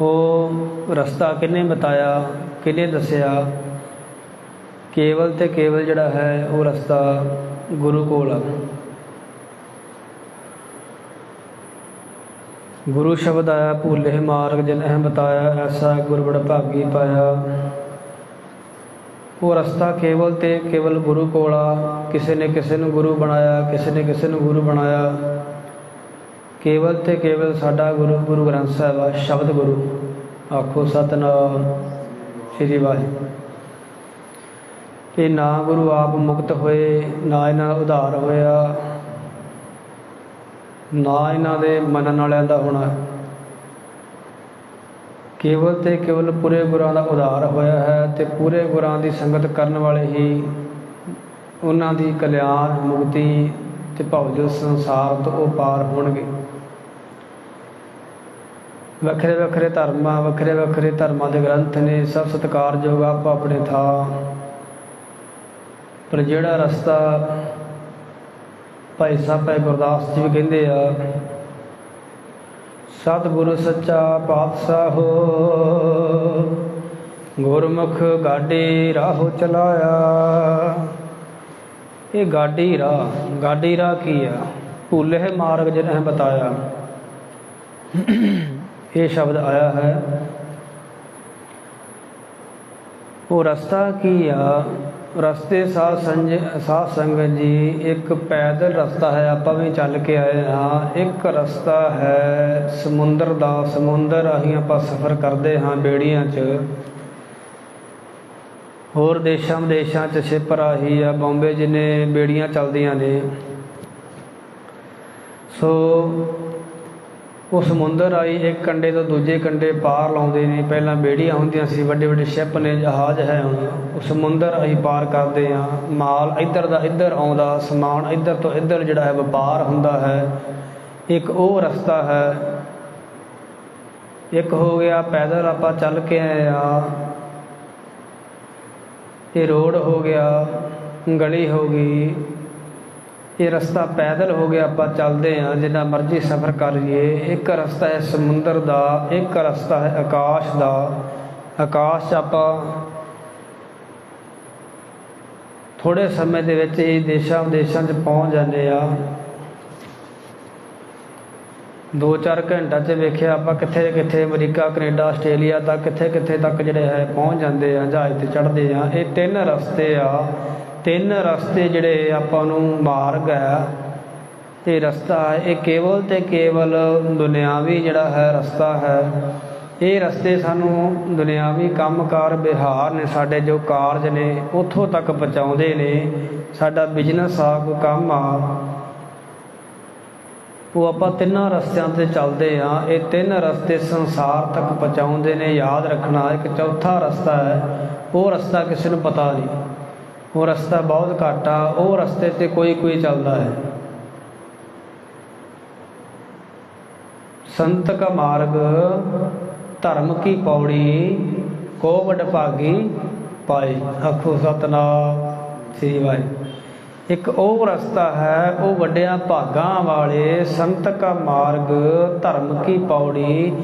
ਉਹ ਰਸਤਾ ਕਿਹਨੇ ਬਤਾਇਆ ਕਿਹਨੇ ਦੱਸਿਆ? ਕੇਵਲ ਤੇ ਕੇਵਲ ਜਿਹੜਾ ਹੈ, ਉਹ ਰਸਤਾ ਗੁਰੂ ਕੋਲ ਆ। ਗੁਰੂ ਸ਼ਬਦ ਆਇਆ, ਭੂਲੇ ਮਾਰਗ ਜਿਨ ਅਹਿ ਬਤਾਇਆ, ਐਸਾ ਗੁਰ ਬੜ ਭਾਗੀ ਪਾਇਆ। ਉਹ ਰਸਤਾ ਕੇਵਲ ਤੇ ਕੇਵਲ ਗੁਰੂ ਕੋਲ ਆ, ਕਿਸੇ ਨੇ ਕਿਸੇ ਨੂੰ ਗੁਰੂ ਬਣਾਇਆ, ਕਿਸੇ ਨੇ ਕਿਸੇ ਨੂੰ ਗੁਰੂ ਬਣਾਇਆ। ਕੇਵਲ ਤੇ ਕੇਵਲ ਸਾਡਾ ਗੁਰੂ ਗੁਰੂ ਗ੍ਰੰਥ ਸਾਹਿਬ ਆ, ਸ਼ਬਦ ਗੁਰੂ, ਆਖੋ ਸਤਨਾਮ, ਸ੍ਰੀ ਵਾਹਿਗੁਰੂ। ਇਹ ਨਾ ਗੁਰੂ ਆਪ ਮੁਕਤ ਹੋਏ, ਨਾ ਇਹਨਾਂ ਦਾ ਉਧਾਰ ਹੋਇਆ, ਨਾ ਇਹਨਾਂ ਦੇ ਮੰਨਣ ਵਾਲਿਆਂ ਦਾ ਹੋਣਾ। ਕੇਵਲ ਤੇ ਕੇਵਲ ਪੂਰੇ ਗੁਰਾਂ ਦਾ ਉਧਾਰ ਹੋਇਆ ਹੈ ਤੇ ਪੂਰੇ ਗੁਰਾਂ ਦੀ ਸੰਗਤ ਕਰਨ ਵਾਲੇ ਹੀ ਉਹਨਾਂ ਦੀ ਕਲਿਆਣ, ਮੁਕਤੀ ਤੇ ਭਵਜਲ ਸੰਸਾਰ ਤੋਂ ਉਹ ਪਾਰ ਹੋਣਗੇ। ਵੱਖਰੇ ਵੱਖਰੇ ਧਰਮਾਂ, ਵੱਖਰੇ ਵੱਖਰੇ ਧਰਮਾਂ ਦੇ ਗ੍ਰੰਥ ਨੇ ਸਭ ਸਤਿਕਾਰਯੋਗ ਆਪੋ ਆਪਣੇ ਥਾਂ। ਪਰ ਜਿਹੜਾ ਰਸਤਾ ਭਾਈ ਸਾਹਿਬ ਭਾਈ ਗੁਰਦਾਸ ਜੀ ਵੀ ਕਹਿੰਦੇ ਆ, ਸਤਿਗੁਰੂ ਸੱਚਾ ਪਾਤਸ਼ਾਹ ਹੋ, ਗੁਰਮੁਖ ਗਾਡੀ ਰਾਹ ਚਲਾਇਆ। ਇਹ ਗਾਡੀ ਰਾਹ ਗਾਡੀ ਰਾਹ ਕੀ ਆ? ਭੁੱਲੇ ਮਾਰਗ ਜਿਹਨੇ ਬਤਾਇਆ। ਇਹ ਸ਼ਬਦ ਆਇਆ ਹੈ। ਉਹ ਰਸਤਾ ਕੀ ਆ? ਰਸਤੇ ਸਾਧ ਸੰਜ ਸਾਧ ਸੰਗਤ ਜੀ, ਇੱਕ ਪੈਦਲ ਰਸਤਾ ਹੈ। ਆਪਾਂ ਵੀ ਚੱਲ ਕੇ ਆਏ ਹਾਂ। ਇੱਕ ਰਸਤਾ ਹੈ ਸਮੁੰਦਰ ਦਾ। ਸਮੁੰਦਰ ਰਾਹੀਂ ਆਪਾਂ ਸਫ਼ਰ ਕਰਦੇ ਹਾਂ ਬੇੜੀਆਂ 'ਚ। ਹੋਰ ਦੇਸ਼ਾਂ ਵਿਦੇਸ਼ਾਂ 'ਚ ਸ਼ਿਪ ਰਾਹੀਂ ਆ, ਬੰਬੇ ਜਿੰਨੇ ਬੇੜੀਆਂ ਚੱਲਦੀਆਂ ਨੇ। ਸੋ ਉਹ ਸਮੁੰਦਰ ਆਈ, ਇੱਕ ਕੰਡੇ ਤੋਂ ਦੂਜੇ ਕੰਡੇ ਪਾਰ ਲਾਉਂਦੇ ਨੇ। ਪਹਿਲਾਂ ਬੇੜੀਆਂ ਹੁੰਦੀਆਂ ਸੀ, ਵੱਡੇ ਵੱਡੇ ਸ਼ਿਪ ਨੇ, ਜਹਾਜ਼ ਹੈ ਹੁਣ ਉਹ ਸਮੁੰਦਰ ਅਸੀਂ ਪਾਰ ਕਰਦੇ ਆ ਮਾਲ ਇੱਧਰ ਦਾ ਇੱਧਰ ਆਉਂਦਾ, ਸਮਾਨ ਇੱਧਰ ਤੋਂ ਇੱਧਰ ਜਿਹੜਾ ਹੈ ਵਪਾਰ ਹੁੰਦਾ ਹੈ। ਇੱਕ ਉਹ ਰਸਤਾ ਹੈ। ਇੱਕ ਹੋ ਗਿਆ ਪੈਦਲ, ਆਪਾਂ ਚੱਲ ਕੇ ਆਏ ਆ। ਇਹ ਰੋਡ ਹੋ ਗਿਆ, ਗਲੀ ਹੋ ਗਈ। ਇਹ ਰਸਤਾ ਪੈਦਲ ਹੋ ਗਿਆ, ਆਪਾਂ ਚੱਲਦੇ ਆਂ ਜਿੰਨਾ ਮਰਜ਼ੀ ਸਫ਼ਰ ਕਰ ਲਈਏ। ਇੱਕ ਰਸਤਾ ਹੈ ਸਮੁੰਦਰ ਦਾ, ਇੱਕ ਰਸਤਾ ਹੈ ਆਕਾਸ਼ ਦਾ। ਆਕਾਸ਼ 'ਚ ਆਪਾਂ ਥੋੜੇ ਸਮੇਂ ਦੇ ਵਿੱਚ ਇਹ ਦੇਸ਼ਾਂ ਵਿਦੇਸ਼ਾਂ 'ਚ ਪਹੁੰਚ ਜਾਂਦੇ ਆ 2-4 ਘੰਟਾ 'ਚ ਵੇਖਿਆ ਆਪਾਂ ਕਿੱਥੇ ਕਿੱਥੇ ਅਮਰੀਕਾ, ਕੈਨੇਡਾ, ਆਸਟ੍ਰੇਲੀਆ ਤੱਕ, ਕਿੱਥੇ ਕਿੱਥੇ ਤੱਕ ਜਿਹੜੇ ਹੈ ਪਹੁੰਚ ਜਾਂਦੇ ਆ ਜਹਾਜ਼ ਤੇ ਚੜ੍ਹਦੇ ਆ ਇਹ ਤਿੰਨ ਰਸਤੇ ਆ। ਤਿੰਨ ਰਸਤੇ ਜਿਹੜੇ ਆਪਾਂ ਨੂੰ ਮਾਰਗ ਹੈ ਤੇ ਰਸਤਾ ਇਹ ਕੇਵਲ ਤੇ ਕੇਵਲ ਦੁਨਿਆਵੀ ਜਿਹੜਾ ਹੈ ਰਸਤਾ ਹੈ। ਇਹ ਰਸਤੇ ਸਾਨੂੰ ਦੁਨਿਆਵੀ ਕੰਮਕਾਰ ਵਿਹਾਰ ਨੇ ਸਾਡੇ ਜੋ ਕਾਰਜ ਨੇ, ਉੱਥੋਂ ਤੱਕ ਪਹੁੰਚਾਉਂਦੇ ਨੇ। ਸਾਡਾ ਬਿਜ਼ਨਸ ਆ, ਕੋਈ ਕੰਮ ਆ। ਉਹ ਆਪਾਂ ਤਿੰਨਾਂ ਰਸਤਿਆਂ ਤੇ ਚੱਲਦੇ ਆ ਇਹ ਤਿੰਨ ਰਸਤੇ ਸੰਸਾਰ ਤੱਕ ਪਹੁੰਚਾਉਂਦੇ ਨੇ। ਯਾਦ ਰੱਖਣਾ, ਇੱਕ ਚੌਥਾ ਰਸਤਾ ਹੈ। ਉਹ ਰਸਤਾ ਕਿਸੇ ਨੂੰ ਪਤਾ ਨਹੀਂ। ਉਹ ਰਸਤਾ ਬਹੁਤ ਘੱਟ ਆ, ਉਹ ਰਸਤੇ ਤੇ ਕੋਈ ਕੋਈ ਚੱਲਦਾ ਹੈ। ਸੰਤ ਕਾ ਮਾਰਗ, ਧਰਮ ਕੀ ਪੌੜੀ, ਕੋ ਵਡ ਭਾਗੀ ਪਾਏ ਆਖੋ ਸਤਨਾਮ, ਸ੍ਰੀ ਵਾਹਿਗੁਰੂ। ਇੱਕ ਉਹ ਰਸਤਾ ਹੈ, ਉਹ ਵੱਡਿਆਂ ਭਾਗਾਂ ਵਾਲੇ ਸੰਤ ਕਾ ਮਾਰਗ, ਧਰਮ ਕੀ ਪੌੜੀ।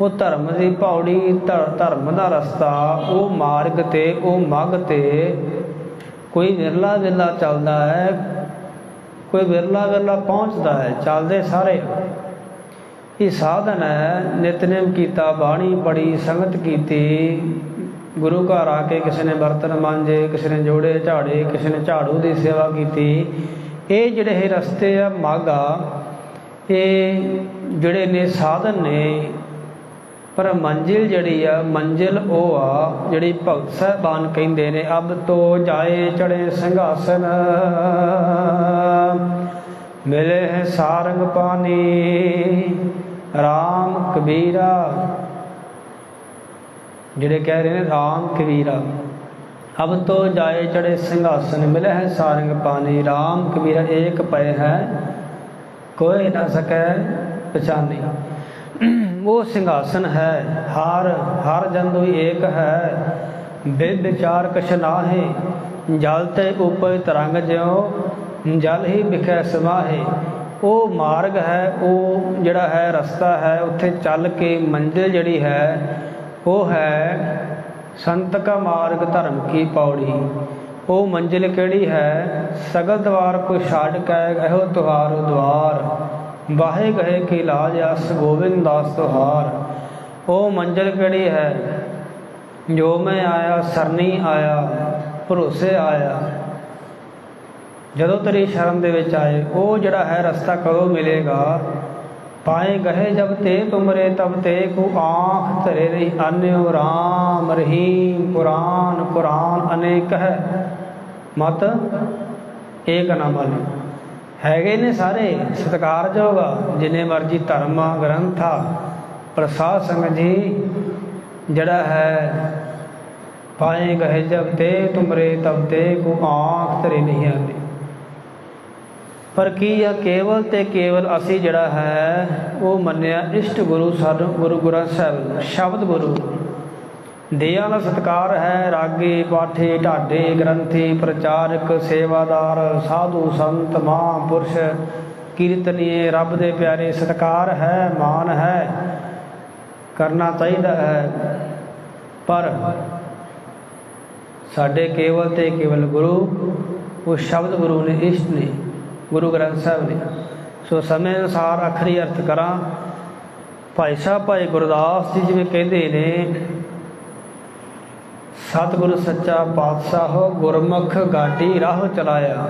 ਉਹ ਧਰਮ ਦੀ ਪੌੜੀ ਧਰਮ ਦਾ ਰਸਤਾ, ਉਹ ਮਾਰਗ ਤੇ, ਉਹ ਮਗ ਤੇ ਕੋਈ ਵਿਰਲਾ ਵਿਰਲਾ ਚੱਲਦਾ ਹੈ, ਕੋਈ ਵਿਰਲਾ ਵਿਰਲਾ ਪਹੁੰਚਦਾ ਹੈ, ਚੱਲਦੇ ਸਾਰੇ। ਇਹ ਸਾਧਨ ਹੈ, ਨਿਤਨੇਮ ਕੀਤਾ, ਬਾਣੀ ਪੜੀ ਸੰਗਤ ਕੀਤੀ। ਗੁਰੂ ਘਰ ਆ ਕੇ ਕਿਸੇ ਨੇ ਬਰਤਨ ਮਾਂਜੇ, ਕਿਸੇ ਨੇ ਜੋੜੇ ਝਾੜੇ, ਕਿਸੇ ਨੇ ਝਾੜੂ ਦੀ ਸੇਵਾ ਕੀਤੀ। ਇਹ ਜਿਹੜੇ ਇਹ ਰਸਤੇ ਆ ਮਾਗਾ ਇਹ ਜਿਹੜੇ ਨੇ ਸਾਧਨ ਨੇ ਪਰ ਮੰਜ਼ਿਲ ਜਿਹੜੀ ਆ, ਮੰਜ਼ਿਲ ਉਹ ਆ, ਜਿਹੜੀ ਭਗਤ ਸਾਹਿਬਾਨ ਕਹਿੰਦੇ ਨੇ, ਅਬ ਤੋ ਜਾਏ ਚੜੇ ਸਿੰਘਾਸਨ, ਮਿਲੇ ਹੈ ਸਾਰੰਗ ਪਾਣੀ RAM ਕਬੀਰਾ। ਜਿਹੜੇ ਕਹਿ ਰਹੇ ਨੇ RAM ਕਬੀਰਾ, ਅਬ ਤੋ ਜਾਏ ਚੜੇ ਸਿੰਘਾਸਨ, ਮਿਲੇ ਹੈ ਸਾਰੰਗ ਪਾਣੀ RAM ਕਬੀਰਾ ਏਕ ਪਏ ਹੈ, ਕੋਈ ਨਾ ਸਕੈ ਪਛਾਨੀ ਉਹ ਸਿੰਘਾਸਨ ਹੈ, ਹਰ ਹਰ ਜੰਦੁ ਏਕ ਹੈ। ਬੇ ਵਿਚਾਰ ਕਛ ਨਾਹੇ, ਜਲ ਤੇ ਉਪਰ ਤਰੰਗ ਜਿਉ, ਜਲ ਹੀ ਵਿਖੈ ਸਮਾਹੇ। ਉਹ ਮਾਰਗ ਹੈ, ਉਹ ਜਿਹੜਾ ਹੈ ਰਸਤਾ ਹੈ, ਉੱਥੇ ਚੱਲ ਕੇ ਮੰਜ਼ਿਲ ਜਿਹੜੀ ਹੈ, ਉਹ ਹੈ ਸੰਤ ਕਾ ਮਾਰਗ ਧਰਮ ਕੀ ਪੌੜੀ। ਉਹ ਮੰਜ਼ਿਲ ਕਿਹੜੀ ਹੈ? ਸਗਲ ਦਵਾਰ ਕੋ ਛਾੜ ਕੇ, ਇਹੋ ਤੁਹਾਰ ਦਵਾਰ ਵਾਹੇ ਗਏ ਕਿ ਲਾਜ ਅਸ ਗੋਬਿੰਦ ਦਾਸ ਤੁਹਾਰ ਉਹ ਮੰਜ਼ਿਲ ਕਿਹੜੀ ਹੈ? ਜੋ ਮੈਂ ਆਇਆ, ਸਰਨੀ ਆਇਆ, ਭਰੋਸੇ ਆਇਆ। ਜਦੋਂ ਤੇਰੀ ਸ਼ਰਮ ਦੇ ਵਿੱਚ ਆਏ ਉਹ ਜਿਹੜਾ ਹੈ, ਰਸਤਾ ਕਦੋਂ ਮਿਲੇਗਾ? ਪਾਏ ਗਏ ਜਬ ਤੇ ਤੁਮਰੇ, ਤਬ ਤੇ ਕੋ ਆਂਖ ਧਰੇ ਰਹੀ। ਅਨਿਓ ਰਾਮ ਰਹੀਮ ਕੁਰਾਨ ਕੁਰਾਨ ਅਨੇਕ ਹੈ। ਮਤ, ਏਕ ਨਾ ਮਾਲੀ ਹੈਗੇ ਨੇ ਸਾਰੇ ਸਤਿਕਾਰਯੋਗ ਜਿੰਨੇ ਮਰਜ਼ੀ ਧਰਮ ਗ੍ਰੰਥਾ ਪ੍ਰਸਾਦ ਸੰਗ ਜੀ, ਜਿਹੜਾ ਹੈ ਪਾਏ ਗਏ ਜਬ ਤੇ, ਤੁਮਰੇ ਤਬ ਤੇ, ਕੋ ਆਂਖ ਧਰੇ ਨਹੀਂ ਆਂਦੀ ਪਰ ਕੀ ਆ, ਕੇਵਲ ਤੇ ਕੇਵਲ ਅਸੀਂ ਜਿਹੜਾ ਹੈ, ਉਹ ਮੰਨਿਆ, ਇਸ਼ਟ ਗੁਰੂ ਸਾਨੂੰ ਗੁਰੂ ਗ੍ਰੰਥ ਸਾਹਿਬ, ਸ਼ਬਦ ਗੁਰੂ। ਦੇਆਂ ਦਾ ਸਤਕਾਰ ਹੈ, ਰਾਗੇ ਪਾਠੇ ਢਾਡੇ ਗ੍ਰੰਥੀ ਪ੍ਰਚਾਰਕ ਸੇਵਾਦਾਰ, ਸਾਧੂ ਸੰਤ ਮਹਾਂਪੁਰਸ਼, ਕੀਰਤਨੀਏ ਰੱਬ ਦੇ ਪਿਆਰੇ ਸਤਕਾਰ ਹੈ, ਮਾਨ ਹੈ, ਕਰਨਾ ਚਾਹੀਦਾ ਹੈ। ਪਰ ਸਾਡੇ ਕੇਵਲ ਤੇ ਕੇਵਲ ਗੁਰੂ, ਉਹ ਸ਼ਬਦ ਗੁਰੂ ਨੇ ਇਸ਼ਟ ਨੇ, ਗੁਰੂ ਗ੍ਰੰਥ ਸਾਹਿਬ ਨੇ। ਸੋ ਸਮੇਂ ਅਨੁਸਾਰ ਅਖਰੀ ਅਰਥ ਕਰਾਂ, ਭਾਈ ਸਾਹਿਬ, ਭਾਈ ਗੁਰਦਾਸ ਜੀ ਜਿਵੇਂ ਕਹਿੰਦੇ ਨੇ ਸਤਿਗੁਰ ਸੱਚਾ ਪਾਤਸ਼ਾਹ ਗੁਰਮੁਖ ਗਾਡੀ ਰਾਹ ਚਲਾਇਆ।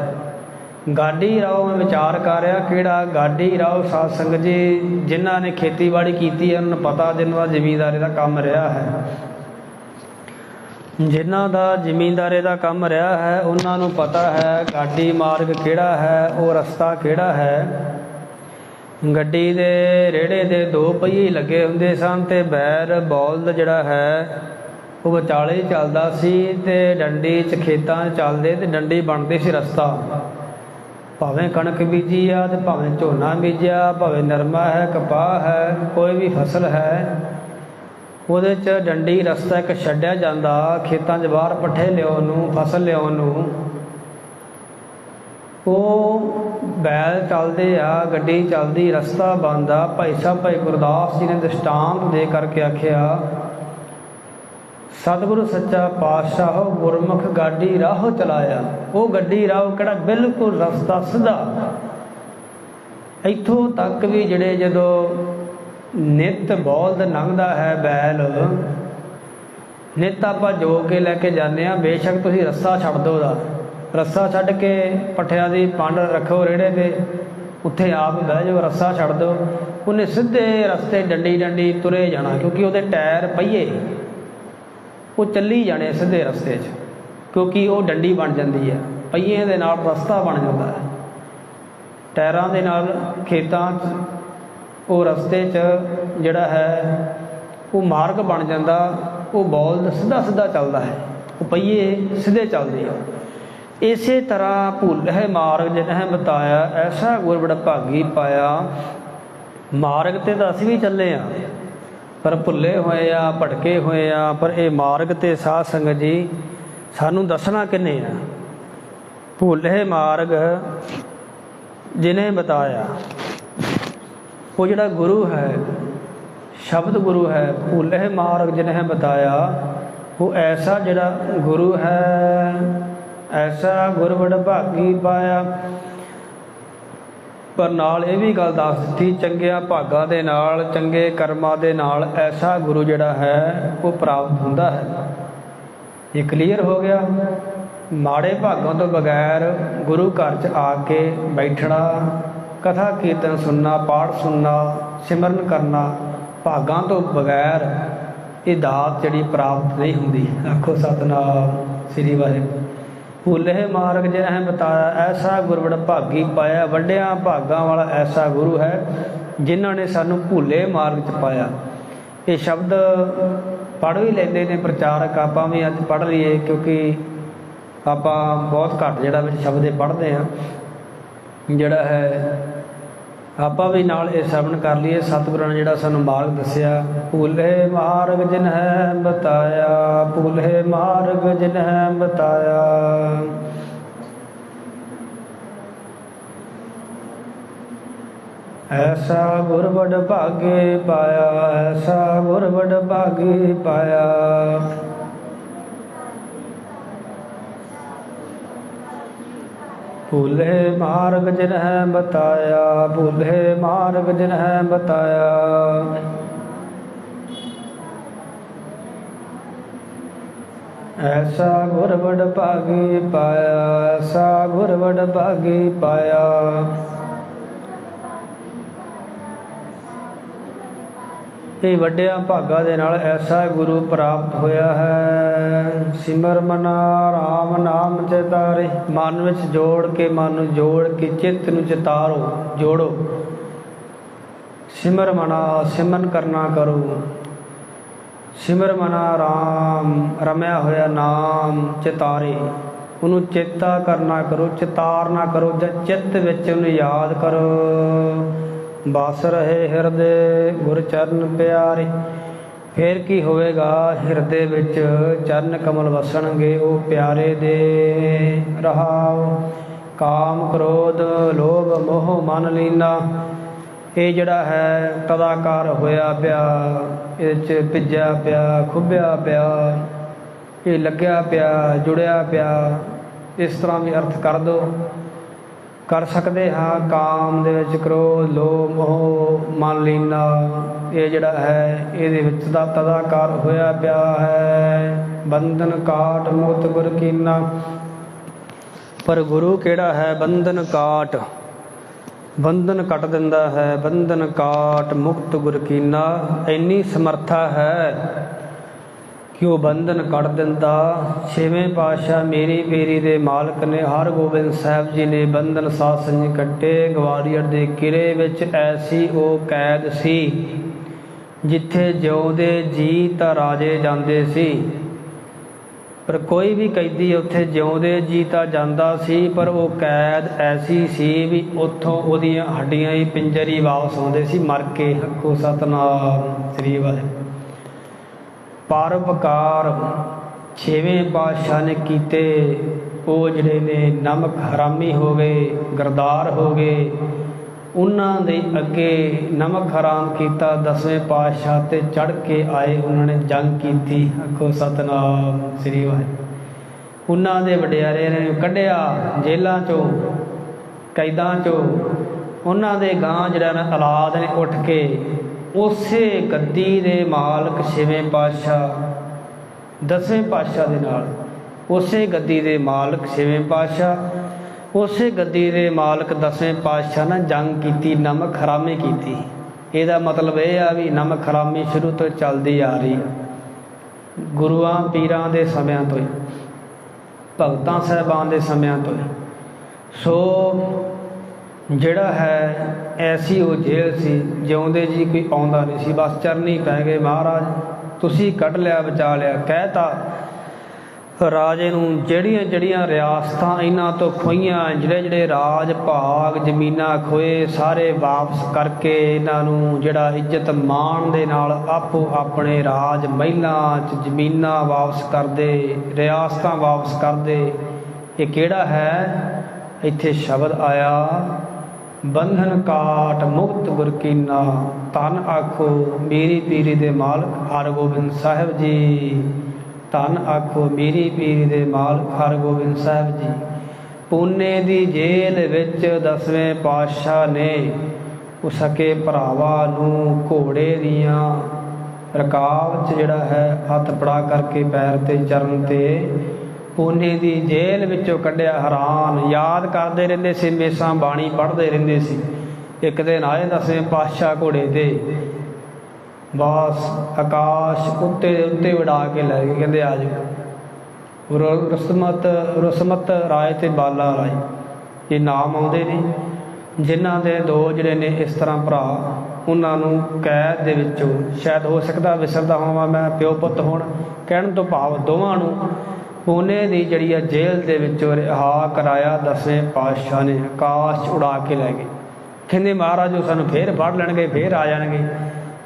ਗਾਡੀ ਰਾਹ ਮੈਂ ਵਿਚਾਰ ਕਰ ਰਿਹਾ ਕਿਹੜਾ ਗਾਡੀ ਰਾਹ ਸਾਧ ਸੰਗਤ ਜੀ, ਜਿਨ੍ਹਾਂ ਨੇ ਖੇਤੀਬਾੜੀ ਕੀਤੀ ਹੈ, ਉਹਨਾਂ ਨੂੰ ਪਤਾ ਜਿਨ੍ਹਾਂ ਦਾ ਜ਼ਮੀਂਦਾਰੀ ਦਾ ਕੰਮ ਰਿਹਾ ਹੈ। ਜਿਨ੍ਹਾਂ ਦਾ ਜ਼ਿਮੀਂਦਾਰੇ ਦਾ ਕੰਮ ਰਿਹਾ ਹੈ, ਉਹਨਾਂ ਨੂੰ ਪਤਾ ਹੈ ਗਾਡੀ ਮਾਰਗ ਕਿਹੜਾ ਹੈ, ਉਹ ਰਸਤਾ ਕਿਹੜਾ ਹੈ। ਗੱਡੀ ਦੇ ਰੇੜੇ ਦੇ ਦੋ ਪਹੀਏ ਲੱਗੇ ਹੁੰਦੇ ਸਨ ਤੇ ਬੈਰ ਬੌਲਦ ਜਿਹੜਾ ਹੈ ਉਹ ਵਿਚਾਲੇ ਚੱਲਦਾ ਸੀ ਤੇ ਡੰਡੀ 'ਚ ਖੇਤਾਂ ਚੱਲਦੇ ਤੇ ਡੰਡੀ ਬਣਦੀ ਸੀ ਰਸਤਾ। ਭਾਵੇਂ ਕਣਕ ਬੀਜੀ ਆ ਤੇ ਭਾਵੇਂ ਝੋਨਾ ਬੀਜਿਆ, ਭਾਵੇਂ ਨਰਮਾ ਹੈ, ਕਪਾਹ ਹੈ, ਕੋਈ ਵੀ ਫਸਲ ਹੈ, ਉਹਦੇ ਚ ਡੰਡੀ ਰਸਤਾ ਇੱਕ ਛੱਡਿਆ ਜਾਂਦਾ, ਖੇਤਾਂ 'ਚ ਬਾਹਰ ਪੱਠੇ ਲਿਆਉਣ ਨੂੰ, ਫਸਲ ਲਿਆਉਣ ਨੂੰ। ਉਹ ਬੈਲ ਚੱਲਦੇ ਆ, ਗੱਡੀ ਚੱਲਦੀ, ਰਸਤਾ ਬੰਦਾ ਭਾਈ ਸਾਹਿਬ, ਭਾਈ ਗੁਰਦਾਸ ਜੀ ਨੇ ਦ੍ਰਿਸ਼ਟਾਂਤ ਦੇ ਕਰਕੇ ਆਖਿਆ ਸਤਿਗੁਰੂ ਸੱਚਾ ਪਾਤਸ਼ਾਹ ਗੁਰਮੁਖ ਗਾਡੀ ਰਾਹੋ ਚਲਾਇਆ। ਉਹ ਗੱਡੀ ਰਾਹ ਕਿਹੜਾ ਬਿਲਕੁਲ ਰਸਤਾ ਸਿੱਧਾ। ਇੱਥੋਂ ਤੱਕ ਵੀ ਜਿਹੜੇ ਜਦੋਂ ਨਿਤ ਬੋਲਦ ਲੰਘਦਾ ਹੈ ਬੈਲ, ਨਿਤ ਆਪਾਂ ਜੋ ਕੇ ਲੈ ਕੇ ਜਾਂਦੇ ਆ ਬੇਸ਼ੱਕ ਤੁਸੀਂ ਰੱਸਾ ਛੱਡ ਦਿਓ ਦਾ ਰੱਸਾ ਛੱਡ ਕੇ ਪੱਠਿਆਂ ਦੀ ਪੰਡ ਰੱਖੋ ਰੇੜੇ ਤੇ, ਉੱਥੇ ਆਪ ਬਹਿ ਜਾਓ, ਰੱਸਾ ਛੱਡ ਦਿਓ। ਉਹਨੇ ਸਿੱਧੇ ਰਸਤੇ ਡੰਡੀ ਡੰਡੀ ਤੁਰੇ ਜਾਣਾ, ਕਿਉਂਕਿ ਉਹਦੇ ਟਾਇਰ ਪਹੀਏ। ਉਹ ਚੱਲੀ ਜਾਣੇ ਸਿੱਧੇ ਰਸਤੇ 'ਚ, ਕਿਉਂਕਿ ਉਹ ਡੰਡੀ ਬਣ ਜਾਂਦੀ ਹੈ, ਪਹੀਏ ਦੇ ਨਾਲ ਰਸਤਾ ਬਣ ਜਾਂਦਾ ਹੈ। ਟਾਇਰਾਂ ਦੇ ਨਾਲ ਖੇਤਾਂ 'ਚ, ਉਹ ਰਸਤੇ 'ਚ ਜਿਹੜਾ ਹੈ, ਉਹ ਮਾਰਗ ਬਣ ਜਾਂਦਾ, ਉਹ ਬੌਲ ਸਿੱਧਾ ਸਿੱਧਾ ਚੱਲਦਾ ਹੈ, ਉਹ ਪਹੀਏ ਸਿੱਧੇ ਚੱਲਦੇ ਆ। ਇਸੇ ਤਰ੍ਹਾਂ ਭੁੱਲ ਹੈ ਮਾਰਗ ਜਿਨਹਿ ਬਤਾਇਆ, ਐਸਾ ਗੁਰਬੜ ਭਾਗੀ ਪਾਇਆ, ਮਾਰਗ ਤੇ ਤਾਂ ਅਸੀਂ ਵੀ ਚੱਲੇ ਆ ਪਰ ਭੁੱਲੇ ਹੋਏ ਆ ਭਟਕੇ ਹੋਏ ਆ, ਪਰ ਇਹ ਮਾਰਗ ਤੇ ਸਾਧ ਸੰਗਤ ਜੀ, ਸਾਨੂੰ ਦੱਸਣਾ ਕਿੰਨੇ ਆ? ਭੁੱਲੇ ਮਾਰਗ ਜਿਨੇ ਬਤਾਇਆ। ਉਹ ਜਿਹੜਾ ਗੁਰੂ ਹੈ, ਸ਼ਬਦ ਗੁਰੂ ਹੈ, ਭੁੱਲੇ ਮਾਰਗ ਜਿਨਹਿ ਬਤਾਇਆ, ਉਹ ਐਸਾ ਜਿਹੜਾ ਗੁਰੂ ਹੈ, ਐਸਾ ਗੁਰਵੜ ਭਾਗੀ ਪਾਇਆ। ਪਰ ਨਾਲ ਇਹ ਵੀ ਗੱਲ ਦੱਸ ਦਿੱਤੀ, ਚੰਗਿਆਂ ਭਾਗਾਂ ਦੇ ਨਾਲ, ਚੰਗੇ ਕਰਮਾਂ ਦੇ ਨਾਲ ਐਸਾ ਗੁਰੂ ਜਿਹੜਾ ਹੈ, ਉਹ ਪ੍ਰਾਪਤ ਹੁੰਦਾ ਹੈ। ਇਹ ਕਲੀਅਰ ਹੋ ਗਿਆ। ਮਾੜੇ ਭਾਗਾਂ ਤੋਂ ਬਗੈਰ ਗੁਰੂ ਘਰ 'ਚ ਆ ਕੇ ਬੈਠਣਾ, ਕਥਾ ਕੀਰਤਨ ਸੁਣਨਾ, ਪਾਠ ਸੁਣਨਾ, ਸਿਮਰਨ ਕਰਨਾ, ਭਾਗਾਂ ਤੋਂ ਬਗੈਰ ਇਹ ਦਾਤ ਜਿਹੜੀ ਪ੍ਰਾਪਤ ਨਹੀਂ ਹੁੰਦੀ। ਆਖੋ ਸਤਨਾਮ, ਸ੍ਰੀ ਵਾਹਿਗੁਰੂ। ਭੁੱਲੇ ਮਾਰਗ ਜੇ ਜਿਹਨੇ ਬਤਾਇਆ ਐਸਾ ਗੁਰਵੜ ਭਾਗੀ ਪਾਇਆ। ਵੱਡਿਆਂ ਭਾਗਾਂ ਵਾਲਾ ਐਸਾ ਗੁਰੂ ਹੈ, ਜਿਨ੍ਹਾਂ ਨੇ ਸਾਨੂੰ ਭੁੱਲੇ ਮਾਰਗ 'ਚ ਪਾਇਆ। ਇਹ ਸ਼ਬਦ ਪੜ੍ਹ ਵੀ ਲੈਂਦੇ ਨੇ ਪ੍ਰਚਾਰਕ, ਆਪਾਂ ਵੀ ਅੱਜ ਪੜ੍ਹ ਲਈਏ, ਕਿਉਂਕਿ ਆਪਾਂ ਬਹੁਤ ਘੱਟ ਜਿਹੜਾ ਵਿੱਚ ਸ਼ਬਦੇ ਪੜ੍ਹਦੇ ਆ ਜਿਹੜਾ ਹੈ ਆਪਾਂ ਵੀ ਨਾਲ ਇਹ ਸ਼ਰਵਣ ਕਰ ਲਈਏ। ਸਤਿਗੁਰਾਂ ਨੇ ਜਿਹੜਾ ਸਾਨੂੰ ਮਾਰਗ ਦੱਸਿਆ, ਭੁੱਲੇ ਮਾਰਗ ਜਿਨ ਹੈ ਬਤਾਇਆ, ਭੁੱਲੇ ਮਾਰਗ ਜਿਨ ਹੈ ਬਤਾਇਆ। ਐਸਾ ਗੁਰ ਵਡ ਭਾਗੇ ਪਾਇਆ, ਐਸਾ ਗੁਰ ਵਡ ਭਾਗੇ ਪਾਇਆ। ਭੂਲੇ ਮਾਰਗ ਜਿਨਹਿ ਬਤਾਇਆ, ਭੂਲੇ ਮਾਰਗ ਜਿਨਹਿ ਬਤਾਇਆ। ਐਸਾ ਗੁਰ ਵਡ ਭਾਗੇ ਪਾਇਆ, ਐਸਾ ਗੁਰ ਵਡ ਭਾਗੇ ਪਾਇਆ। ਇਹ ਵੱਡਿਆਂ ਭਾਗਾ ਦੇ ਨਾਲ ਐਸਾ ਗੁਰੂ ਪ੍ਰਾਪਤ ਹੋਇਆ ਹੈ? ਸਿਮਰ ਮਨਾ, ਰਾਮ ਨਾਮ ਚਿਤਾਰੇ ਮਨ ਵਿੱਚ ਜੋੜ ਕੇ ਮਨ ਨੂੰ ਜੋੜ ਕੇ ਚਿੱਤ ਨੂੰ ਚਿਤਾਰੋ, ਜੋੜੋ। ਸਿਮਰ ਮਨਾ ਸਿਮਨ ਕਰਨਾ ਕਰੋ। ਸਿਮਰ ਮਨਾ, ਰਾਮ, ਰਮਿਆ ਹੋਇਆ ਨਾਮ ਚਿਤਾਰੇ। ਉਹਨੂੰ ਚੇਤਾ ਕਰਨਾ ਕਰੋ, ਚਿਤਾਰਨਾ ਕਰੋ, ਜਾਂ ਚਿੱਤ ਵਿੱਚ ਉਹਨੂੰ ਯਾਦ ਕਰੋ। ਬਸ ਰਹੇ ਹਿਰਦੇ, ਗੁਰ ਚਰਨ ਪਿਆਰੇ। ਫੇਰ ਕੀ ਹੋਵੇਗਾ ਹਿਰਦੇ ਵਿੱਚ? ਚਰਨ ਕਮਲ ਵਸਣਗੇ ਉਹ ਪਿਆਰੇ ਦੇ। ਰਹਾਉ ਕਾਮ ਕ੍ਰੋਧ, ਲੋਭ ਮੋਹ ਮਨ ਲੀਨਾ। ਇਹ ਜਿਹੜਾ ਹੈ, ਤਦਾਕਾਰ ਹੋਇਆ ਪਿਆ, ਇਹ ਚ ਭਿੱਜਿਆ ਪਿਆ ਖੁੱਬਿਆ ਪਿਆ, ਇਹ ਲੱਗਿਆ ਪਿਆ, ਜੁੜਿਆ ਪਿਆ। ਇਸ ਤਰ੍ਹਾਂ ਵੀ ਅਰਥ ਕਰ ਦੋ। ਕਰ ਸਕਦੇ ਹਾਂ, ਕਾਮ ਦੇ ਵਿੱਚ ਕ੍ਰੋਧ ਲੋਭ, ਮੋਹ, ਮਨ ਲੀਨਾ, ਇਹ ਜਿਹੜਾ ਹੈ, ਇਹਦੇ ਵਿੱਚ ਦਾ ਤਦਾਕਾਰ ਹੋਇਆ ਪਿਆ ਹੈ। ਬੰਧਨ ਕਾਟ ਮੁਕਤ ਗੁਰ ਕੀਨਾ। ਪਰ ਗੁਰੂ ਕਿਹੜਾ ਹੈ? ਬੰਧਨ ਕਾਟ। ਬੰਧਨ ਕੱਟ ਦਿੰਦਾ ਹੈ, ਬੰਧਨ ਕਾਟ ਮੁਕਤ ਗੁਰ ਕੀਨਾ। ਇੰਨੀ ਸਮਰੱਥਾ ਹੈ ਕਿ ਉਹ ਬੰਧਨ ਕੱਢ ਦਿੰਦਾ? ਛੇਵੇਂ ਪਾਤਸ਼ਾਹ ਮੇਰੀ ਪੀਰੀ ਦੇ ਮਾਲਕ ਨੇ ਹਰਗੋਬਿੰਦ ਸਾਹਿਬ ਜੀ ਨੇ ਬੰਧਨ ਸਾਸਨ ਕੱਟੇ, ਗਵਾਲੀਅਰ ਦੇ ਕਿਲੇ ਵਿੱਚ ਐਸੀ ਉਹ ਕੈਦ ਸੀ, ਜਿੱਥੇ ਜਿਉਂਦੇ ਜੀ ਤਾਂ ਰਾਜੇ ਜਾਂਦੇ ਸੀ। ਪਰ ਕੋਈ ਵੀ ਕੈਦੀ ਉੱਥੇ ਜਿਉਂਦੇ ਜੀ ਤਾਂ ਜਾਂਦਾ ਸੀ, ਪਰ ਉਹ ਕੈਦ ਐਸੀ ਸੀ ਵੀ ਉੱਥੋਂ ਉਹਦੀਆਂ ਹੱਡੀਆਂ ਹੀ ਪਿੰਜਰੀ ਵਾਪਸ ਆਉਂਦੇ ਸੀ, ਮਰ ਕੇ ਹੱਕੋ ਸਤਨਾਮ, ਸ੍ਰੀ ਵਾਹਿਗੁਰੂ। ਪਰਉਪਕਾਰ ਛੇਵੇਂ ਪਾਤਸ਼ਾਹ ਨੇ ਕੀਤੇ। ਉਹ ਜਿਹੜੇ ਨੇ ਨਮਕ ਹਰਾਮੀ ਹੋ ਗਏ ਗਰਦਾਰ ਹੋ ਗਏ ਉਹਨਾਂ ਦੇ ਅੱਗੇ ਨਮਕ ਹਰਾਮ ਕੀਤਾ, ਦਸਵੇਂ ਪਾਤਸ਼ਾਹ ਤੇ ਚੜ ਕੇ ਆਏ, ਉਹਨਾਂ ਨੇ ਜੰਗ ਕੀਤੀ। ਆਖੋ ਸਤਨਾਮ, ਸ੍ਰੀ ਵਾਹਿਗੁਰੂ। ਉਹਨਾਂ ਦੇ ਵਡਿਆਰੇ ਨੇ ਕੱਢਿਆ ਜੇਲਾਂ ਚੋਂ, ਕੈਦਾਂ ਚੋਂ। ਉਹਨਾਂ ਦੇ ਗਾਂ ਜਿਹੜਾ ਨਾ ਔਲਾਦ ਨੇ ਉੱਠ ਕੇ ਉਸੇ ਗੱਦੀ ਦੇ ਮਾਲਕ ਛੇਵੇਂ ਪਾਤਸ਼ਾਹ, ਦਸਵੇਂ ਪਾਤਸ਼ਾਹ ਦੇ ਨਾਲ, ਉਸੇ ਗੱਦੀ ਦੇ ਮਾਲਕ ਛੇਵੇਂ ਪਾਤਸ਼ਾਹ, ਉਸੇ ਗੱਦੀ ਦੇ ਮਾਲਕ ਦਸਵੇਂ ਪਾਤਸ਼ਾਹ ਨਾਲ ਜੰਗ ਕੀਤੀ, ਨਮਕ ਹਰਾਮੀ ਕੀਤੀ। ਇਹਦਾ ਮਤਲਬ ਇਹ ਆ ਵੀ ਨਮਕ ਹਰਾਮੀ ਸ਼ੁਰੂ ਤੋਂ ਚੱਲਦੀ ਆ ਰਹੀ ਗੁਰੂਆਂ, ਪੀਰਾਂ ਦੇ ਸਮਿਆਂ ਤੋਂ ਹੀ, ਭਗਤਾਂ, ਸਹਿਬਾਨ ਦੇ ਸਮਿਆਂ ਤੋਂ ਹੀ। ਸੋ ਜਿਹੜਾ ਹੈ, ਐਸੀ ਉਹ ਜੇਲ੍ਹ ਸੀ, ਜਿਉਂਦੇ ਜੀ ਕੋਈ ਆਉਂਦਾ ਨਹੀਂ ਸੀ। ਬਸ ਚਰਨੀ ਪੈ ਗਏ ਮਹਾਰਾਜ, ਤੁਸੀਂ ਕੱਢ ਲਿਆ, ਬਚਾ ਲਿਆ। ਕਹਿਤਾ ਰਾਜੇ ਨੂੰ, ਜਿਹੜੀਆਂ ਜਿਹੜੀਆਂ ਰਿਆਸਤਾਂ ਇਹਨਾਂ ਤੋਂ ਖੋਈਆਂ ਜਿਹੜੇ ਜਿਹੜੇ ਰਾਜ, ਭਾਗ, ਜ਼ਮੀਨਾਂ ਖੋਏ, ਸਾਰੇ ਵਾਪਸ ਕਰਕੇ ਇਹਨਾਂ ਨੂੰ ਜਿਹੜਾ ਇੱਜ਼ਤ ਮਾਣ ਦੇ ਨਾਲ ਆਪੋ ਆਪਣੇ ਰਾਜ ਮਹਿਲਾਂ ਚ ਜ਼ਮੀਨਾਂ ਵਾਪਸ ਕਰਦੇ, ਰਿਆਸਤਾਂ ਵਾਪਸ ਕਰਦੇ। ਇਹ ਕਿਹੜਾ ਹੈ? ਇੱਥੇ ਸ਼ਬਦ ਆਇਆ ਬੰਧਨ ਕਾਟ ਮੁਕਤ ਗੁਰ ਕੀਨਾ ਤਨ ਆਖੋ ਮੇਰੀ ਪੀਰੀ ਦੇ ਮਾਲਕ ਹਰਗੋਬਿੰਦ ਸਾਹਿਬ ਜੀ। ਤਨ ਆਖੋ ਮੇਰੀ ਪੀਰੀ ਦੇ ਮਾਲਕ ਹਰਗੋਬਿੰਦ ਸਾਹਿਬ ਜੀ। ਪੂਨੇ ਦੀ ਜੇਲ੍ਹ ਵਿੱਚ ਦਸਵੇਂ ਪਾਤਸ਼ਾਹ ਨੇ ਉਸਕੇ ਸਕੇ ਭਰਾਵਾਂ ਨੂੰ ਘੋੜੇ ਦੀਆਂ ਰਕਾਬ 'ਚ ਜਿਹੜਾ ਹੈ, ਹੱਥ ਪੜਾ ਕਰਕੇ ਪੈਰ ਤੇ ਚਰਨ ਤੇ ਪੂਨੇ ਦੀ ਜੇਲ੍ਹ ਵਿੱਚੋਂ ਕੱਢਿਆ ਹੈਰਾਨ, ਯਾਦ ਕਰਦੇ ਰਹਿੰਦੇ ਸੀ, ਮੇਸਾਂ ਬਾਣੀ ਪੜ੍ਹਦੇ ਰਹਿੰਦੇ ਸੀ। ਇੱਕ ਦਿਨ ਆਏ ਦਸਵੇਂ ਪਾਤਸ਼ਾਹ ਘੋੜੇ ਤੇ, ਬਾਸ ਆਕਾਸ਼ ਉੱਤੇ ਉੱਤੇ ਉਡਾ ਕੇ ਲੈ ਗਏ, ਕਹਿੰਦੇ ਆ ਜਾਓ। ਰਸਮਤ ਰਸਮਤ ਰਾਏ ਤੇ ਬਾਲਾ ਰਾਏ, ਇਹ ਨਾਮ ਆਉਂਦੇ ਨੇ। ਜਿਨ੍ਹਾਂ ਦੇ ਦੋ ਜਿਹੜੇ ਨੇ ਇਸ ਤਰ੍ਹਾਂ ਭਰਾ, ਉਹਨਾਂ ਨੂੰ ਕੈਦ ਦੇ ਵਿੱਚੋਂ ਸ਼ਾਇਦ ਹੋ ਸਕਦਾ ਵਿਸਰਦਾ ਹੋਵਾਂ, ਮੈਂ ਪਿਓ ਪੁੱਤ ਹੋਣ, ਕਹਿਣ ਤੋਂ ਭਾਵ ਦੋਵਾਂ ਨੂੰ ਉਹਨੇ ਦੀ ਜਿਹੜੀ ਆ ਜੇਲ੍ਹ ਦੇ ਵਿੱਚੋਂ ਰਿਹਾ ਕਰਾਇਆ ਦਸਵੇਂ ਪਾਤਸ਼ਾਹ ਨੇ ਆਕਾਸ਼ ਉਡਾ ਕੇ ਲੈ ਗਏ। ਕਹਿੰਦੇ ਮਹਾਰਾਜ, ਉਹ ਸਾਨੂੰ ਫੇਰ ਫੜ ਲੈਣਗੇ, ਫੇਰ ਆ ਜਾਣਗੇ।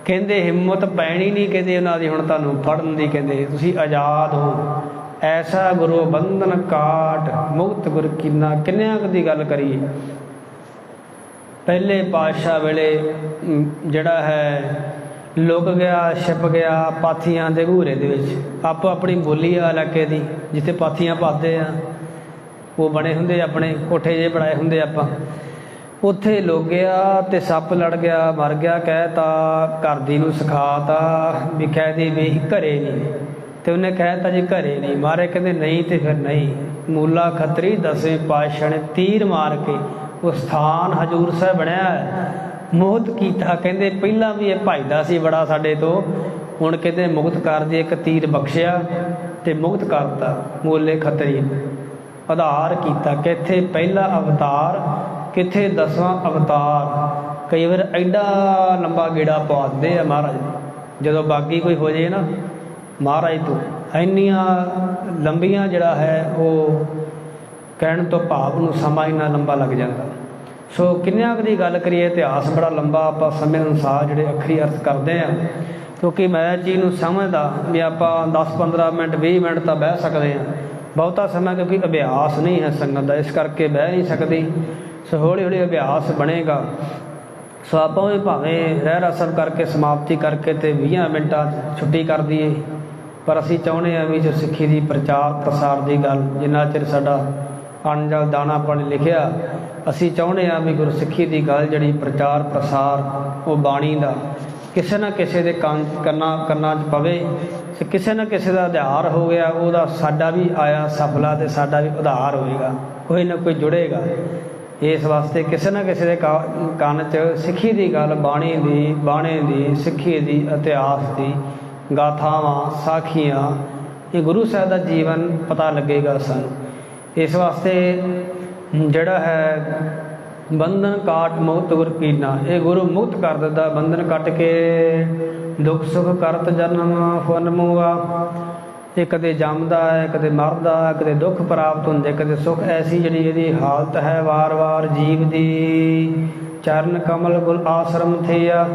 ਕਹਿੰਦੇ ਹਿੰਮਤ ਪੈਣੀ ਨਹੀਂ, ਕਹਿੰਦੇ ਉਹਨਾਂ ਦੀ ਹੁਣ ਤੁਹਾਨੂੰ ਫੜਨ ਦੀ, ਕਹਿੰਦੇ ਤੁਸੀਂ ਆਜ਼ਾਦ ਹੋ। ਐਸਾ ਗੁਰੂ ਬੰਧਨ ਕਾਟ, ਮੁਕਤ ਗੁਰ ਕੀਨਾ, ਕਿੰਨਿਆਂ ਦੀ ਗੱਲ ਕਰੀਏ? ਪਹਿਲੇ ਪਾਤਸ਼ਾਹ ਵੇਲੇ ਜਿਹੜਾ ਹੈ ਲੁਕ ਗਿਆ, ਛਿਪ ਗਿਆ ਪਾਥੀਆਂ ਦੇ ਘੂਰੇ ਦੇ ਵਿੱਚ। ਆਪੋ ਆਪਣੀ ਬੋਲੀ ਆ ਇਲਾਕੇ ਦੀ, ਜਿੱਥੇ ਪਾਥੀਆਂ ਪਾਦੇ ਆ। ਉਹ ਬਣੇ ਹੁੰਦੇ ਆਪਣੇ, ਕੋਠੇ ਜੇ ਬਣਾਏ ਹੁੰਦੇ ਆਪਾਂ। ਉੱਥੇ ਲੁਕ ਗਿਆ ਤੇ ਸੱਪ ਲੜ ਗਿਆ, ਮਰ ਗਿਆ ਕਹਿਤਾ ਘਰ ਦੀ ਨੂੰ ਸਿਖਾਤਾ ਵੀ ਕਹਿ ਦੇ ਵੀ ਘਰੇ ਨਹੀਂ ਤੇ ਉਹਨੇ ਕਹਿਤਾ ਜੀ ਘਰੇ ਨਹੀਂ ਮਾਰੇ ਕਹਿੰਦੇ ਨਹੀਂ ਤੇ ਫਿਰ ਨਹੀਂ। ਮੂਲਾ ਖੱਤਰੀ ਦਸਵੇਂ ਪਾਤਸ਼ਾਹ ਨੇ ਤੀਰ ਮਾਰ ਕੇ, ਉਹ ਸਥਾਨ ਹਜੂਰ ਸਾਹਿਬ ਬਣਿਆ ਹੈ। ਮੋਹਤ ਕੀਤਾ। ਕਹਿੰਦੇ ਪਹਿਲਾਂ ਵੀ ਇਹ ਭਾਈਦਾ ਸੀ ਬੜਾ ਸਾਡੇ ਤੋਂ। ਹੁਣ ਕਹਿੰਦੇ ਮੁਕਤ ਕਰ ਦੇ, ਇੱਕ ਤੀਰ ਬਖਸ਼ਿਆ ਤੇ ਮੁਕਤ ਕਰਤਾ, ਮੂਲੇ ਖੱਤਰੀ। ਆਧਾਰ ਕੀਤਾ, ਕਿੱਥੇ ਪਹਿਲਾ ਅਵਤਾਰ, ਕਿੱਥੇ ਦਸਵਾਂ ਅਵਤਾਰ। ਕਈ ਵਾਰ ਐਡਾ ਲੰਬਾ ਗੇੜਾ ਪਾ ਦਿੰਦੇ ਆ ਮਹਾਰਾਜ। ਜਦੋਂ ਬਾਗੀ ਕੋਈ ਹੋ ਜੇ ਨਾ, ਮਹਾਰਾਜ ਤੋਂ, ਇੰਨੀਆਂ ਲੰਬੀਆਂ ਜਿਹੜਾ ਹੈ, ਉਹ ਕਹਿਣ ਤੋਂ ਭਾਵ ਨੂੰ ਸਮਾਂ ਇੰਨਾ ਲੰਬਾ ਲੱਗ ਜਾਂਦਾ। ਸੋ ਕਿੰਨਿਆਂ ਦੀ ਗੱਲ ਕਰੀਏ, ਇਤਿਹਾਸ ਬੜਾ ਲੰਬਾ, ਆਪਾਂ ਸਮੇਂ ਅਨੁਸਾਰ ਜਿਹੜੇ ਅੱਖਰੀ ਅਰਥ ਕਰਦੇ ਆ। ਕਿਉਂਕਿ ਮੈਂ ਜੀ ਨੂੰ ਸਮਝਦਾ ਵੀ ਆਪਾਂ 10-15 ਮਿੰਟ 20 ਮਿੰਟ ਤਾਂ ਬਹਿ ਸਕਦੇ ਆ। ਬਹੁਤਾ ਸਮਾਂ ਕਿਉਂਕਿ ਅਭਿਆਸ ਨਹੀਂ ਹੈ ਸੰਗਤ ਦਾ, ਇਸ ਕਰਕੇ ਬਹਿ ਨਹੀਂ ਸਕਦੀ। ਸੋ ਹੌਲੀ ਹੌਲੀ ਅਭਿਆਸ ਬਣੇਗਾ। ਸੋ ਆਪਾਂ ਵੀ ਭਾਵੇਂ ਰਹਿ ਰਸਮ ਕਰਕੇ, ਸਮਾਪਤੀ ਕਰਕੇ ਤੇ 20 ਮਿੰਟਾਂ ਛੁੱਟੀ ਕਰ ਦਈਏ। ਪਰ ਅਸੀਂ ਚਾਹੁੰਦੇ ਹਾਂ ਵੀ ਜੋ ਸਿੱਖੀ ਦੀ ਪ੍ਰਚਾਰ ਪ੍ਰਸਾਰ ਦੀ ਗੱਲ, ਜਿੰਨਾ ਚਿਰ ਸਾਡਾ ਅਣਜਲ ਦਾਣਾ ਪਾਣੀ ਲਿਖਿਆ ਅਸੀਂ ਚਾਹੁੰਦੇ ਹਾਂ ਵੀ ਗੁਰਸਿੱਖੀ ਦੀ ਗੱਲ ਜਿਹੜੀ ਪ੍ਰਚਾਰ ਪ੍ਰਸਾਰ ਉਹ ਬਾਣੀ ਦਾ ਕਿਸੇ ਨਾ ਕਿਸੇ ਦੇ ਕੰਨ ਕੰਨਾਂ 'ਚ ਪਵੇ ਤੇ ਕਿਸੇ ਨਾ ਕਿਸੇ ਦਾ ਆਧਾਰ ਹੋ ਗਿਆ, ਉਹਦਾ ਸਾਡਾ ਵੀ ਆਇਆ ਸਫਲਾ ਤੇ ਸਾਡਾ ਵੀ ਉਧਾਰ ਹੋਏਗਾ, ਕੋਈ ਨਾ ਕੋਈ ਜੁੜੇਗਾ। ਇਸ ਵਾਸਤੇ ਕਿਸੇ ਨਾ ਕਿਸੇ ਦੇ ਕਾ- ਕੰਨ 'ਚ ਸਿੱਖੀ ਦੀ ਗੱਲ, ਬਾਣੀ ਦੀ, ਬਾਣੇ ਦੀ, ਸਿੱਖੀ ਦੀ, ਇਤਿਹਾਸ ਦੀ, ਗਾਥਾਵਾਂ, ਸਾਖੀਆਂ, ਇਹ ਗੁਰੂ ਸਾਹਿਬ ਦਾ ਜੀਵਨ ਪਤਾ ਲੱਗੇਗਾ ਸਾਨੂੰ। ਇਸ ਵਾਸਤੇ ਜਿਹੜਾ ਹੈ ਬੰਧਨ ਕਾਟ ਮੁਕਤ ਗੁਰ ਕੀਨਾ। ਇਹ ਗੁਰੂ ਮੁਕਤ ਕਰ ਦਿੰਦਾ, ਬੰਧਨ ਕੱਟ ਕੇ ਦੁੱਖ ਸੁਖ ਕਰਤ ਜਨਮ ਫਨ ਮੂਆ। ਇਹ ਕਦੇ ਜੰਮਦਾ ਹੈ, ਕਦੇ ਮਰਦਾ ਹੈ, ਕਦੇ ਦੁੱਖ ਪ੍ਰਾਪਤ ਹੁੰਦੇ, ਕਦੇ ਸੁਖ। ਐਸੀ ਜਿਹੜੀ ਇਹਦੀ ਹਾਲਤ ਹੈ, ਵਾਰ-ਵਾਰ ਜੀਵ ਦੀ। ਚਰਨ ਕਮਲ ਗੁਲ ਆਸ਼ਰਮ ਥਿਆ।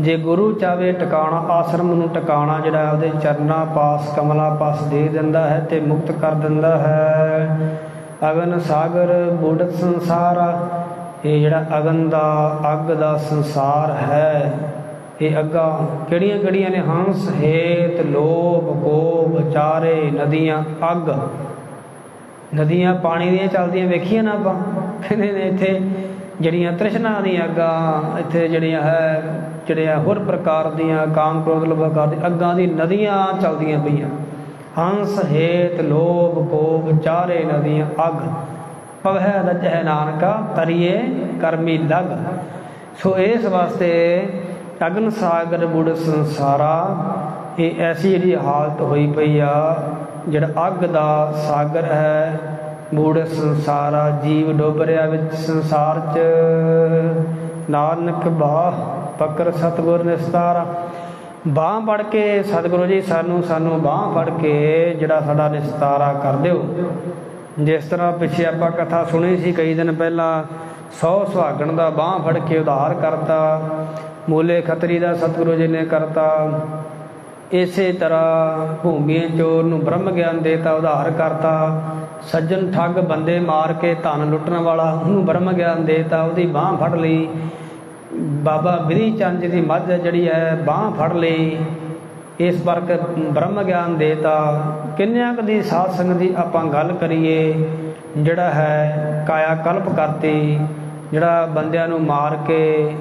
ਜੇ ਗੁਰੂ ਚਾਵੇ ਟਿਕਾਣਾ, ਆਸ਼ਰਮ ਨੂੰ ਟਿਕਾਣਾ ਜਿਹੜਾ ਉਹਦੇ ਚਰਨਾਂ ਪਾਸ ਕਮਲਾ ਪਾਸ ਦੇ ਦਿੰਦਾ ਹੈ ਤੇ ਮੁਕਤ ਕਰ ਦਿੰਦਾ ਹੈ। ਅਗਨ ਸਾਗਰ ਬੁੜਤ ਸੰਸਾਰ, ਇਹ ਜਿਹੜਾ ਅਗਨ ਦਾ ਅੱਗ ਦਾ ਸੰਸਾਰ ਹੈ, ਇਹ ਅੱਗਾ ਕਿਹੜੀਆਂ ਕਿਹੜੀਆਂ ਨੇ? ਹੰਸ, ਹੇਤ, ਲੋਭ, ਕੋਪ, ਚਾਰੇ, ਨਦੀਆਂ, ਅੱਗ। ਨਦੀਆਂ ਪਾਣੀ ਦੀਆਂ ਚੱਲਦੀਆਂ ਵੇਖੀਆਂ ਨਾ ਆਪਾਂ? ਕਹਿੰਦੇ ਨੇ ਇੱਥੇ ਜਿਹੜੀਆਂ ਤ੍ਰਿਸ਼ਨਾ ਦੀਆਂ ਅੱਗਾਂ, ਇੱਥੇ ਜਿਹੜੀਆਂ ਹੈ, ਜਿਹੜੀਆਂ ਹੋਰ ਪ੍ਰਕਾਰ ਦੀਆਂ, ਕਾਮ, ਕ੍ਰੋਧ, ਲੋਭ ਪ੍ਰਕਾਰ ਦੀ ਅੱਗਾਂ ਦੀ ਨਦੀਆਂ ਚੱਲਦੀਆਂ ਪਈਆਂ। ਹੰਸ ਹੇਤ ਲੋਭ ਕੋਪ ਚਾਰੇ ਨਦੀਆਂ ਅੱਗ। ਪਵਹਿ ਰਜਹਿ ਨਾਨਕਾ ਤਰੀਏ ਕਰਮੀ ਲਗ ਸੋ ਇਸ ਵਾਸਤੇ ਅਗਨ ਸਾਗਰ ਬੁੜ ਸੰਸਾਰਾ, ਇਹ ਐਸੀ ਜਿਹੜੀ ਹਾਲਤ ਹੋਈ ਪਈ ਆ, ਜਿਹੜਾ ਅੱਗ ਦਾ ਸਾਗਰ ਹੈ ਬੂੜ ਸੰਸਾਰਾ ਜੀਵ ਡੁੱਬ ਰਿਹਾ ਵਿੱਚ ਸੰਸਾਰ 'ਚ। ਨਾਨਕ ਬਾਹ ਪਕਰ ਸਤਗੁਰ ਨਿਸਤਾਰਾ। ਬਾਹ ਫੜ ਕੇ, ਸਤਿਗੁਰੂ ਜੀ, ਸਾਨੂੰ ਸਾਨੂੰ ਬਾਹ ਫੜ ਕੇ ਜਿਹੜਾ ਸਾਡਾ ਨਿਸਤਾਰਾ ਕਰ ਦਿਓ। ਜਿਸ ਤਰ੍ਹਾਂ ਪਿੱਛੇ ਆਪਾਂ ਕਥਾ ਸੁਣੀ ਸੀ, ਕਈ ਦਿਨ ਪਹਿਲਾਂ ਸੌ ਸੁਹਾਗਣ ਦਾ ਬਾਹ ਫੜ ਕੇ ਉਧਾਰ ਕਰਤਾ, ਮੂਲੇ ਖਤਰੀ ਦਾ ਸਤਿਗੁਰੂ ਜੀ ਨੇ ਕਰਤਾ। ਇਸੇ ਤਰ੍ਹਾਂ ਭੂਮੀਏ ਚੋਰ ਨੂੰ ਬ੍ਰਹਮ ਗਿਆਨ ਦੇਤਾ, ਉਧਾਰ ਕਰਤਾ। ਸੱਜਣ ਠੱਗ ਬੰਦੇ ਮਾਰ ਕੇ ਧਨ ਲੁੱਟਣ ਵਾਲਾ ਉਹਨੂੰ ਬ੍ਰਹਮ ਗਿਆਨ ਦੇਤਾ, ਉਹਦੀ ਬਾਹ ਫੜ ਲਈ। ਬਾਬਾ ਬਿਰੀ ਚੰਦ ਜੀ ਦੀ ਮੱਝ ਜਿਹੜੀ ਹੈ, ਬਾਹ ਫੜ ਲਈ। ਇਸ ਵਰਕ ਬ੍ਰਹਮ ਗਿਆਨ ਦੇਤਾ। ਕਿੰਨਿਆਂ ਕੁ ਦੀ ਸਾਧ ਸੰਗਤ ਦੀ ਆਪਾਂ ਗੱਲ ਕਰੀਏ, ਜਿਹੜਾ ਹੈ ਕਾਇਆ ਕਲਪ ਕਰਤੀ, ਜਿਹੜਾ ਬੰਦਿਆਂ ਨੂੰ ਮਾਰ ਕੇ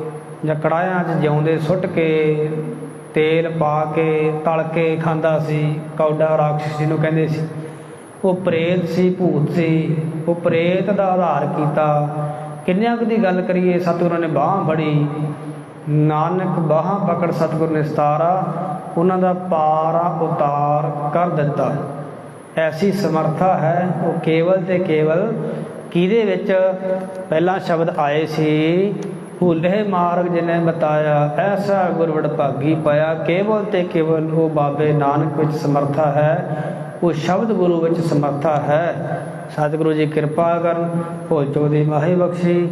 ਜਾਂ ਕੜਾਹਿਆਂ 'ਚ ਜਿਉਂਦੇ ਸੁੱਟ ਕੇ, ਤੇਲ ਪਾ ਕੇ, ਤਲ ਕੇ ਖਾਂਦਾ ਸੀ ਕੌਡਾ ਰਾਖਸ਼ ਨੂੰ ਕਹਿੰਦੇ ਸੀ। ਉਹ ਪ੍ਰੇਤ ਸੀ, ਭੂਤ ਸੀ। ਉਹ ਪ੍ਰੇਤ ਦਾ ਆਧਾਰ ਕੀਤਾ। ਕਿੰਨਿਆਂ ਕੁ ਦੀ ਗੱਲ ਕਰੀਏ, ਸਤਿਗੁਰਾਂ ਨੇ ਬਾਹ ਫੜੀ। ਨਾਨਕ ਬਾਹਾਂ ਪਕੜ ਸਤਿਗੁਰ ਨੇ ਸਤਾਰਾ, ਉਹਨਾਂ ਦਾ ਪਾਰਾ ਉਤਾਰ ਕਰ ਦਿੱਤਾ। ਐਸੀ ਸਮਰੱਥਾ ਹੈ, ਉਹ ਕੇਵਲ ਤੇ ਕੇਵਲ ਕਿਹਦੇ ਵਿੱਚ? ਪਹਿਲਾ ਸ਼ਬਦ ਆਏ ਸੀ, ਭੁੱਲੇ ਮਾਰਗ ਜਿਨੇ ਬਤਾਇਆ, ਐਸਾ ਗੁਰਵੜ ਭਾਗੀ ਪਾਇਆ। ਕੇਵਲ ਤੇ ਕੇਵਲ ਉਹ ਬਾਬੇ ਨਾਨਕ ਵਿੱਚ ਸਮਰੱਥਾ ਹੈ, ਉਹ ਸ਼ਬਦ ਗੁਰੂ ਵਿੱਚ ਸਮਰੱਥਾ ਹੈ। ਸਤਿਗੁਰੂ ਜੀ ਕਿਰਪਾ ਕਰਨ ਭੁੱਲ ਚੋ ਦੀ ਮਾਹੀ ਬਖਸ਼ੀ।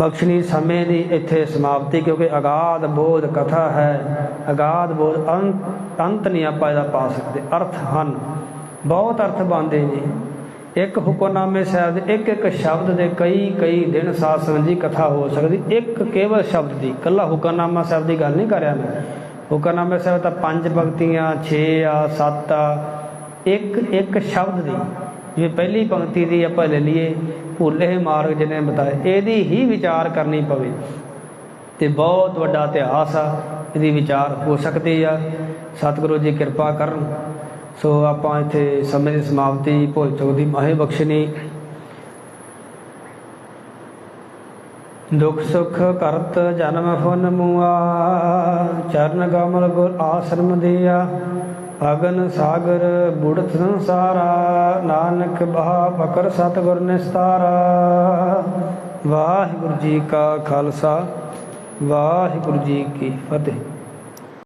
ਬਖਸ਼ਣੀ ਸਮੇਂ ਦੀ ਇੱਥੇ ਸਮਾਪਤੀ, ਕਿਉਂਕਿ ਅਗਾਧ ਬੋਧ ਕਥਾ ਹੈ। ਅਗਾਧ ਬੋਧ ਅੰਤ ਅੰਤ ਨਹੀਂ ਆਪਾਂ ਇਹਦਾ ਪਾ ਸਕਦੇ, ਅਰਥ ਹਨ। ਬਹੁਤ ਅਰਥ ਬੰਦੇ ਨੇ। ਇੱਕ ਹੁਕਮਨਾਮੇ ਸਾਹਿਬ ਦੇ ਇੱਕ ਇੱਕ ਸ਼ਬਦ ਦੇ ਕਈ ਕਈ ਦਿਨ ਸਾਧ ਸੰਗਤ ਕਥਾ ਹੋ ਸਕਦੀ। ਇੱਕ ਕੇਵਲ ਸ਼ਬਦ ਦੀ ਕੱਲਾ ਹੁਕਮਨਾਮਾ ਸਾਹਿਬ ਦੀ ਗੱਲ ਨਹੀਂ ਕਰਿਆ ਮੈਂ। ਹੁਕਮਨਾਮੇ ਸਾਹਿਬ ਤਾਂ ਪੰਜ ਭਗਤੀਆਂ 6 ਆ 7 ਆ। ਇੱਕ ਇੱਕ ਸ਼ਬਦ ਦੀ। ਜਿਵੇਂ ਪਹਿਲੀ ਪੰਕਤੀ ਦੀ ਆਪਾਂ ਲੈ ਲਈਏ, ਭੁੱਲੇ ਮਾਰਗ ਜਿਹਨੇ ਬਤਾਏ, ਇਹਦੀ ਹੀ ਵਿਚਾਰ ਕਰਨੀ ਪਵੇ। ਤੇ ਬਹੁਤ ਵੱਡਾ ਇਤਿਹਾਸ ਆ, ਇਹਦੀ ਵਿਚਾਰ ਹੋ ਸਕਦੀ ਆ। ਸਤਿਗੁਰੂ ਜੀ ਕਿਰਪਾ ਕਰਨ। ਸੋ ਆਪਾਂ ਇੱਥੇ ਸਮੇਂ ਦੀ ਸਮਾਪਤੀ, ਭੁੱਲ ਚੁੱਕ ਦੀ ਮਾਹੇ ਬਖਸ਼ਣੀ। ਦੁਖ ਸੁਖ ਕਰਤ ਜਨਮ ਫੁਨ ਮੁਆ, ਚਰਨ ਕਮਲ ਗੁਰ ਆਸਰਮ ਦਿਆ। ਅਗਨ ਸਾਗਰ ਬੁੜਤ ਸੰਸਾਰਾ, ਨਾਨਕ ਬਹਾ ਬਕਰ ਸਤਿਗੁਰ ਨਿਸਤਾਰਾ। ਵਾਹਿਗੁਰੂ ਜੀ ਕਾ ਖਾਲਸਾ, ਵਾਹਿਗੁਰੂ ਜੀ ਕੀ ਫਤਿਹ।